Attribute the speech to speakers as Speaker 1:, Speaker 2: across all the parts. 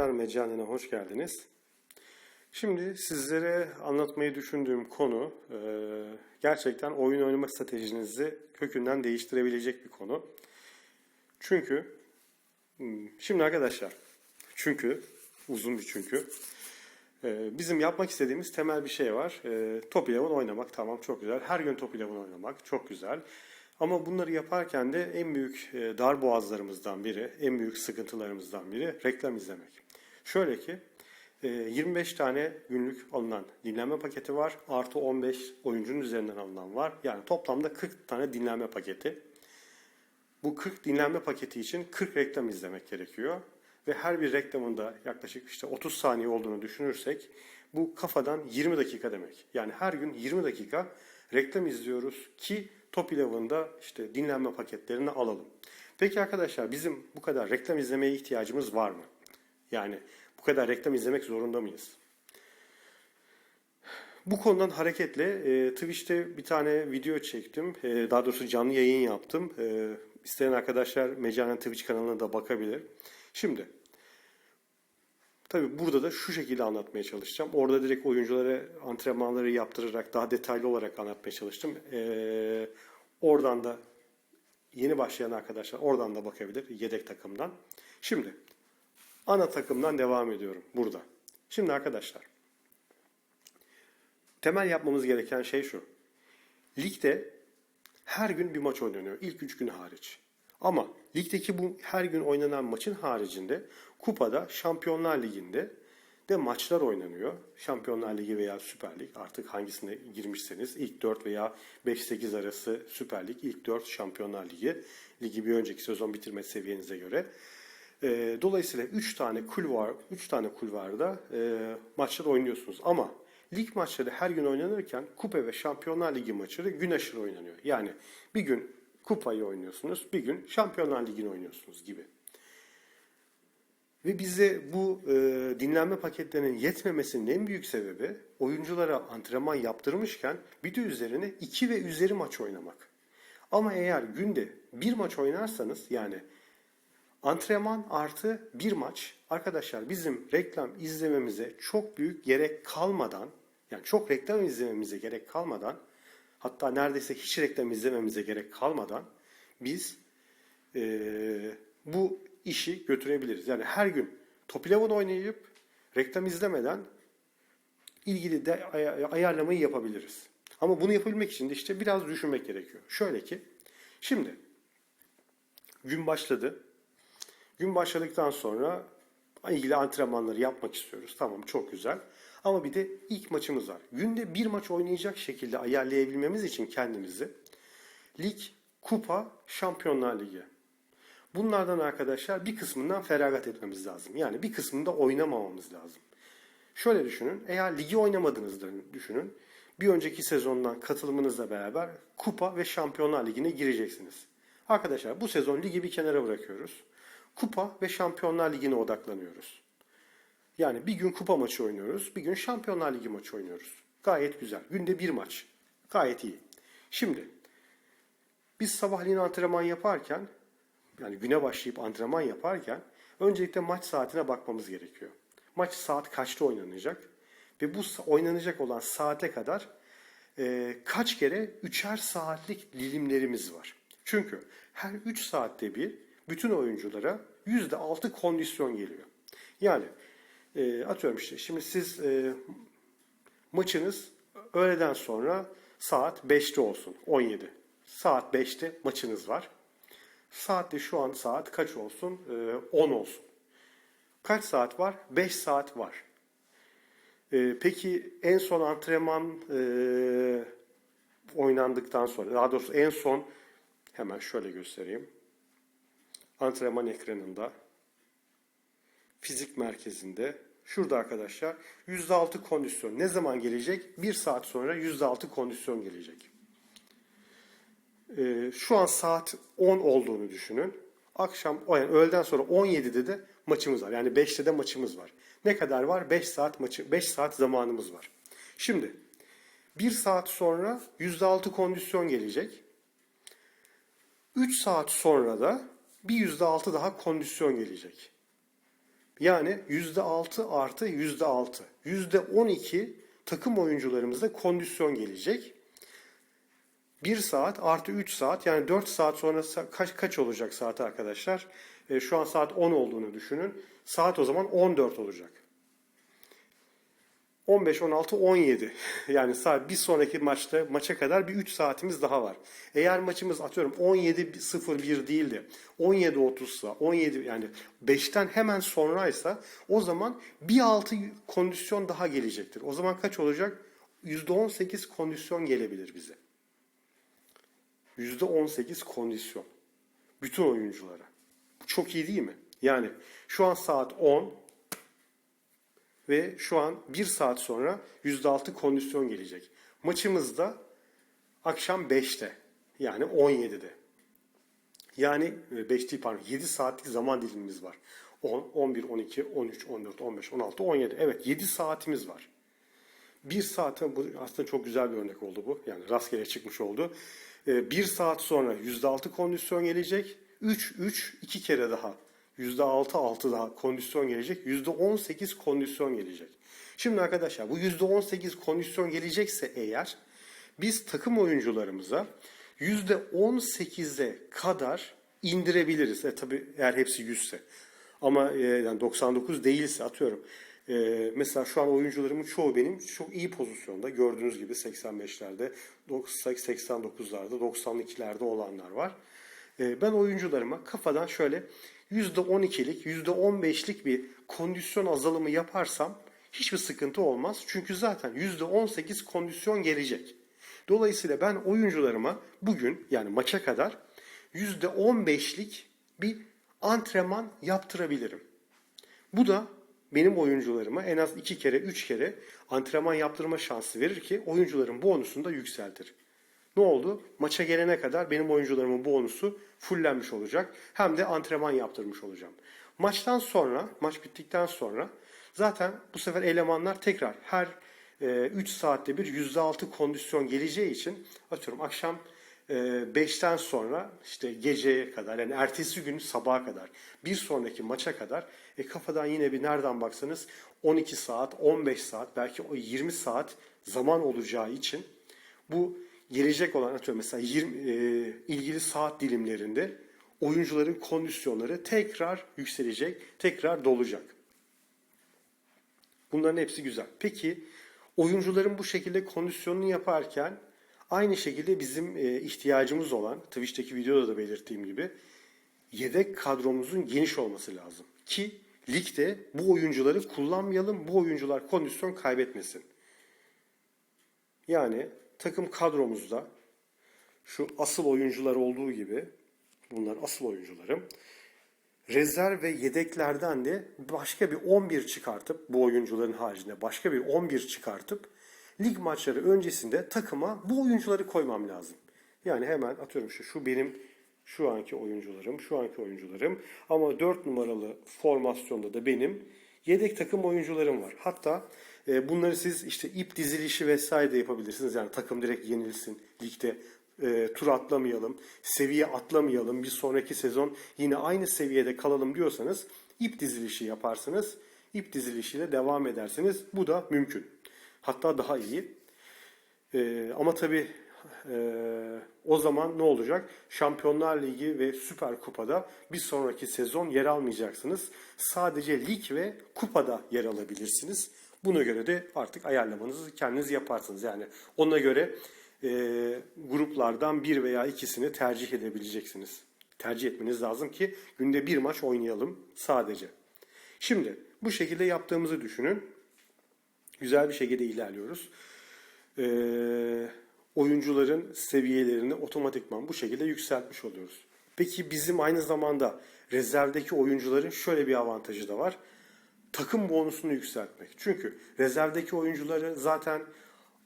Speaker 1: Tekrar Meccanine hoş geldiniz. Şimdi sizlere anlatmayı düşündüğüm konu e, gerçekten oyun oynama stratejinizi kökünden değiştirebilecek bir konu. Çünkü hmm, şimdi arkadaşlar çünkü uzun bir çünkü e, bizim yapmak istediğimiz temel bir şey var. E, Top 11 oynamak tamam çok güzel. Her gün Top 11 oynamak çok güzel. Ama bunları yaparken de en büyük e, dar boğazlarımızdan biri, en büyük sıkıntılarımızdan biri reklam izlemek. Şöyle ki e, 25 tane günlük alınan dinlenme paketi var. Artı 15 oyuncunun üzerinden alınan var. Yani toplamda 40 tane dinlenme paketi. Bu 40 dinlenme paketi için 40 reklam izlemek gerekiyor. Ve her bir reklamında yaklaşık işte 30 saniye olduğunu düşünürsek bu kafadan 20 dakika demek. Yani her gün 20 dakika reklam izliyoruz ki Top 11'da işte dinlenme paketlerini alalım. Peki arkadaşlar bizim bu kadar reklam izlemeye ihtiyacımız var mı? Yani bu kadar reklam izlemek zorunda mıyız? Bu konudan hareketle e, Twitch'te bir tane video çektim. E, daha doğrusu canlı yayın yaptım. E, isteyen arkadaşlar Mecanen Twitch kanalına da bakabilir. Şimdi Tabii burada da şu şekilde anlatmaya çalışacağım. Orada direkt oyunculara antrenmanları yaptırarak daha detaylı olarak anlatmaya çalıştım. Ee, oradan da yeni başlayan arkadaşlar oradan da bakabilir yedek takımdan. Şimdi ana takımdan devam ediyorum burada. Şimdi arkadaşlar temel yapmamız gereken şey şu. Ligde her gün bir maç oynanıyor. İlk 3 gün hariç. Ama ligdeki bu her gün oynanan maçın haricinde kupada Şampiyonlar Ligi'nde de maçlar oynanıyor. Şampiyonlar Ligi veya Süper Lig artık hangisine girmişseniz ilk 4 veya 5-8 arası Süper Lig, ilk 4 Şampiyonlar Ligi. Ligi bir önceki sezon bitirme seviyenize göre. E, dolayısıyla 3 tane kulvar, 3 tane kulvarda e, maçlar oynuyorsunuz. Ama lig maçları her gün oynanırken kupa ve Şampiyonlar Ligi maçları gün aşırı oynanıyor. Yani bir gün kupayı oynuyorsunuz, bir gün Şampiyonlar Ligi'ni oynuyorsunuz gibi. Ve bize bu e, dinlenme paketlerinin yetmemesinin en büyük sebebi oyunculara antrenman yaptırmışken bir de üzerine iki ve üzeri maç oynamak. Ama eğer günde bir maç oynarsanız yani antrenman artı bir maç arkadaşlar bizim reklam izlememize çok büyük gerek kalmadan yani çok reklam izlememize gerek kalmadan hatta neredeyse hiç reklam izlememize gerek kalmadan biz e, bu işi götürebiliriz. Yani her gün Top 11 oynayıp reklam izlemeden ilgili de ay- ayarlamayı yapabiliriz. Ama bunu yapabilmek için de işte biraz düşünmek gerekiyor. Şöyle ki şimdi gün başladı. Gün başladıktan sonra ilgili antrenmanları yapmak istiyoruz. Tamam çok güzel. Ama bir de ilk maçımız var. Günde bir maç oynayacak şekilde ayarlayabilmemiz için kendimizi lig, kupa, şampiyonlar ligi. Bunlardan arkadaşlar bir kısmından feragat etmemiz lazım. Yani bir kısmında oynamamamız lazım. Şöyle düşünün. Eğer ligi oynamadığınızda düşünün. Bir önceki sezondan katılımınızla beraber kupa ve şampiyonlar ligine gireceksiniz. Arkadaşlar bu sezon ligi bir kenara bırakıyoruz. Kupa ve şampiyonlar ligine odaklanıyoruz. Yani bir gün kupa maçı oynuyoruz, bir gün şampiyonlar ligi maçı oynuyoruz. Gayet güzel. Günde bir maç. Gayet iyi. Şimdi biz sabahleyin antrenman yaparken yani güne başlayıp antrenman yaparken öncelikle maç saatine bakmamız gerekiyor. Maç saat kaçta oynanacak ve bu oynanacak olan saate kadar e, kaç kere üçer saatlik dilimlerimiz var. Çünkü her 3 saatte bir bütün oyunculara %6 kondisyon geliyor. Yani e, atıyorum işte şimdi siz e, maçınız öğleden sonra saat 5'te olsun 17. Saat 5'te maçınız var. Saatte şu an saat kaç olsun? Ee, 10 olsun. Kaç saat var? 5 saat var. Ee, peki en son antrenman e, oynandıktan sonra, daha doğrusu en son hemen şöyle göstereyim. Antrenman ekranında, fizik merkezinde, şurada arkadaşlar %6 kondisyon. Ne zaman gelecek? 1 saat sonra %6 kondisyon gelecek. Ee, şu an saat 10 olduğunu düşünün. Akşam yani öğleden sonra 17'de de maçımız var. Yani 5'te de maçımız var. Ne kadar var? 5 saat maçı 5 saat zamanımız var. Şimdi 1 saat sonra %6 kondisyon gelecek. 3 saat sonra da bir %6 daha kondisyon gelecek. Yani %6 artı %6. %12 takım oyuncularımıza kondisyon gelecek. 1 saat artı 3 saat yani 4 saat sonra kaç, kaç olacak saat arkadaşlar? E, şu an saat 10 olduğunu düşünün. Saat o zaman 14 olacak. 15, 16, 17. Yani bir sonraki maçta maça kadar bir 3 saatimiz daha var. Eğer maçımız atıyorum 17.01 değil de 17.30'sa 17 yani 5'ten hemen sonraysa o zaman bir altı kondisyon daha gelecektir. O zaman kaç olacak? %18 kondisyon gelebilir bize. %18 kondisyon. Bütün oyunculara. Çok iyi değil mi? Yani şu an saat 10 ve şu an 1 saat sonra %6 kondisyon gelecek. Maçımız da akşam 5'te yani 17'de. Yani 5 değil pardon 7 saatlik zaman dilimimiz var. 10, 11, 12, 13, 14, 15, 16, 17. Evet 7 saatimiz var. Bir saate bu aslında çok güzel bir örnek oldu bu. Yani rastgele çıkmış oldu. Ee, Bir saat sonra %6 kondisyon gelecek. 3, 3, 2 kere daha. %6, 6 daha kondisyon gelecek. %18 kondisyon gelecek. Şimdi arkadaşlar bu %18 kondisyon gelecekse eğer biz takım oyuncularımıza %18'e kadar indirebiliriz. E tabi eğer hepsi 100 ise. Ama e, yani 99 değilse atıyorum. E, mesela şu an oyuncularımın çoğu benim çok iyi pozisyonda. Gördüğünüz gibi 85'lerde, 89'larda, 92'lerde olanlar var. E, ben oyuncularıma kafadan şöyle %12'lik, %15'lik bir kondisyon azalımı yaparsam hiçbir sıkıntı olmaz. Çünkü zaten %18 kondisyon gelecek. Dolayısıyla ben oyuncularıma bugün yani maça kadar %15'lik bir antrenman yaptırabilirim. Bu da benim oyuncularıma en az iki kere, üç kere antrenman yaptırma şansı verir ki oyuncuların bonusunu da yükseltir. Ne oldu? Maça gelene kadar benim oyuncularımın bonusu fullenmiş olacak. Hem de antrenman yaptırmış olacağım. Maçtan sonra, maç bittikten sonra zaten bu sefer elemanlar tekrar her 3 saatte bir %6 kondisyon geleceği için atıyorum akşam 5'ten sonra işte geceye kadar yani ertesi gün sabaha kadar bir sonraki maça kadar e, kafadan yine bir nereden baksanız 12 saat 15 saat belki o 20 saat zaman olacağı için bu gelecek olan atıyorum mesela 20 e, ilgili saat dilimlerinde oyuncuların kondisyonları tekrar yükselecek, tekrar dolacak. Bunların hepsi güzel. Peki oyuncuların bu şekilde kondisyonunu yaparken aynı şekilde bizim e, ihtiyacımız olan Twitch'teki videoda da belirttiğim gibi yedek kadromuzun geniş olması lazım. Ki ligde bu oyuncuları kullanmayalım, bu oyuncular kondisyon kaybetmesin. Yani takım kadromuzda şu asıl oyuncular olduğu gibi bunlar asıl oyuncularım. Rezerv ve yedeklerden de başka bir 11 çıkartıp bu oyuncuların haricinde başka bir 11 çıkartıp lig maçları öncesinde takıma bu oyuncuları koymam lazım. Yani hemen atıyorum şu, şu benim şu anki oyuncularım, şu anki oyuncularım ama 4 numaralı formasyonda da benim yedek takım oyuncularım var. Hatta e, bunları siz işte ip dizilişi vesaire de yapabilirsiniz. Yani takım direkt yenilsin ligde e, tur atlamayalım, seviye atlamayalım, bir sonraki sezon yine aynı seviyede kalalım diyorsanız ip dizilişi yaparsınız. İp dizilişiyle devam edersiniz. Bu da mümkün. Hatta daha iyi. E, ama tabii e, o zaman ne olacak? Şampiyonlar Ligi ve Süper Kupa'da bir sonraki sezon yer almayacaksınız. Sadece lig ve kupada yer alabilirsiniz. Buna göre de artık ayarlamanızı kendiniz yaparsınız. Yani ona göre e, gruplardan bir veya ikisini tercih edebileceksiniz. Tercih etmeniz lazım ki günde bir maç oynayalım sadece. Şimdi bu şekilde yaptığımızı düşünün. Güzel bir şekilde ilerliyoruz. Ee, oyuncuların seviyelerini otomatikman bu şekilde yükseltmiş oluyoruz. Peki bizim aynı zamanda rezervdeki oyuncuların şöyle bir avantajı da var. Takım bonusunu yükseltmek. Çünkü rezervdeki oyuncuları zaten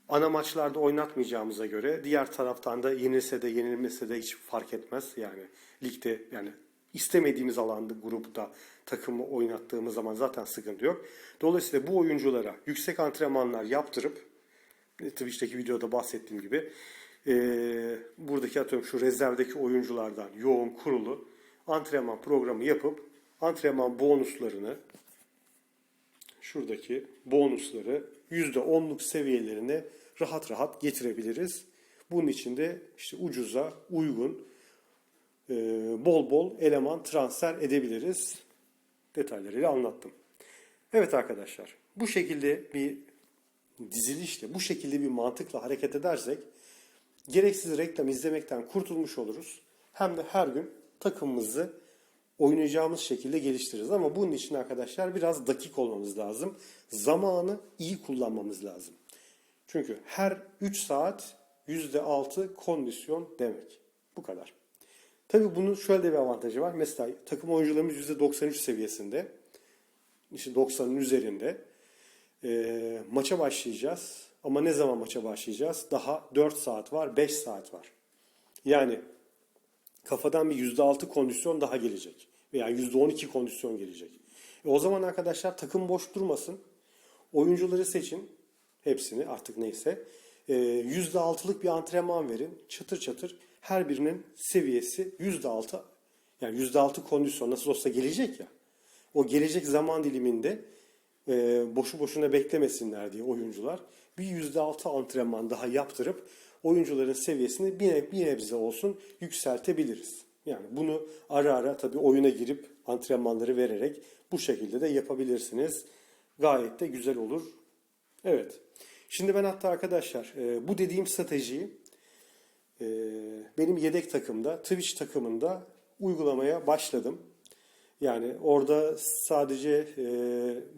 Speaker 1: ana maçlarda oynatmayacağımıza göre diğer taraftan da yenilse de yenilmese de hiç fark etmez. Yani ligde yani istemediğimiz alanda grupta takımı oynattığımız zaman zaten sıkıntı yok. Dolayısıyla bu oyunculara yüksek antrenmanlar yaptırıp Twitch'teki videoda bahsettiğim gibi e, buradaki atıyorum şu rezervdeki oyunculardan yoğun kurulu antrenman programı yapıp antrenman bonuslarını şuradaki bonusları %10'luk seviyelerine rahat rahat getirebiliriz. Bunun için de işte ucuza, uygun, e, bol bol eleman transfer edebiliriz. Detaylarıyla anlattım. Evet arkadaşlar, bu şekilde bir dizilişle, bu şekilde bir mantıkla hareket edersek gereksiz reklam izlemekten kurtulmuş oluruz. Hem de her gün takımımızı oynayacağımız şekilde geliştiririz. Ama bunun için arkadaşlar biraz dakik olmamız lazım. Zamanı iyi kullanmamız lazım. Çünkü her 3 saat %6 kondisyon demek. Bu kadar. Tabii bunun şöyle de bir avantajı var. Mesela takım oyuncularımız %93 seviyesinde. İşte 90'ın üzerinde. Ee, maça başlayacağız. Ama ne zaman maça başlayacağız? Daha 4 saat var, 5 saat var. Yani kafadan bir %6 kondisyon daha gelecek. Veya %12 kondisyon gelecek. E o zaman arkadaşlar takım boş durmasın. Oyuncuları seçin. Hepsini artık neyse. E, %6'lık bir antrenman verin. Çatır çatır her birinin seviyesi %6 yani %6 kondisyon nasıl olsa gelecek ya. O gelecek zaman diliminde e, boşu boşuna beklemesinler diye oyuncular bir %6 antrenman daha yaptırıp oyuncuların seviyesini bir, neb- bir nebze olsun yükseltebiliriz. Yani bunu ara ara tabii oyuna girip antrenmanları vererek bu şekilde de yapabilirsiniz. Gayet de güzel olur. Evet. Şimdi ben hatta arkadaşlar e, bu dediğim stratejiyi e, benim yedek takımda, Twitch takımında uygulamaya başladım. Yani orada sadece e,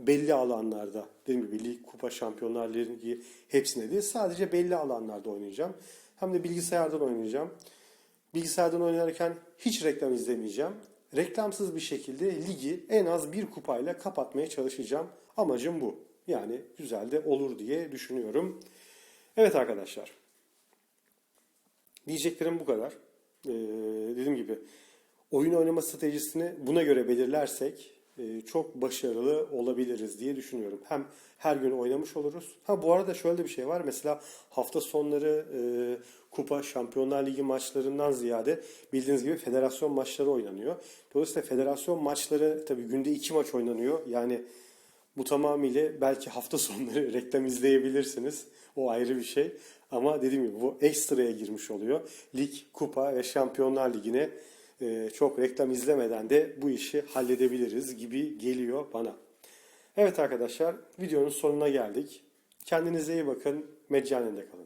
Speaker 1: belli alanlarda, dediğim gibi lig, kupa, şampiyonlar ligi hepsine değil, sadece belli alanlarda oynayacağım. Hem de bilgisayardan oynayacağım. Bilgisayardan oynarken hiç reklam izlemeyeceğim. Reklamsız bir şekilde ligi en az bir kupayla kapatmaya çalışacağım. Amacım bu. Yani güzel de olur diye düşünüyorum. Evet arkadaşlar. Diyeceklerim bu kadar. Ee, dediğim gibi oyun oynama stratejisini buna göre belirlersek e, çok başarılı olabiliriz diye düşünüyorum. Hem her gün oynamış oluruz. Ha bu arada şöyle bir şey var. Mesela hafta sonları e, kupa, şampiyonlar ligi maçlarından ziyade bildiğiniz gibi federasyon maçları oynanıyor. Dolayısıyla federasyon maçları tabii günde iki maç oynanıyor. Yani bu tamamıyla belki hafta sonları reklam izleyebilirsiniz. O ayrı bir şey. Ama dediğim gibi bu ekstraya girmiş oluyor. Lig, kupa ve şampiyonlar ligine çok reklam izlemeden de bu işi halledebiliriz gibi geliyor bana. Evet arkadaşlar videonun sonuna geldik. Kendinize iyi bakın. Meccanende kalın.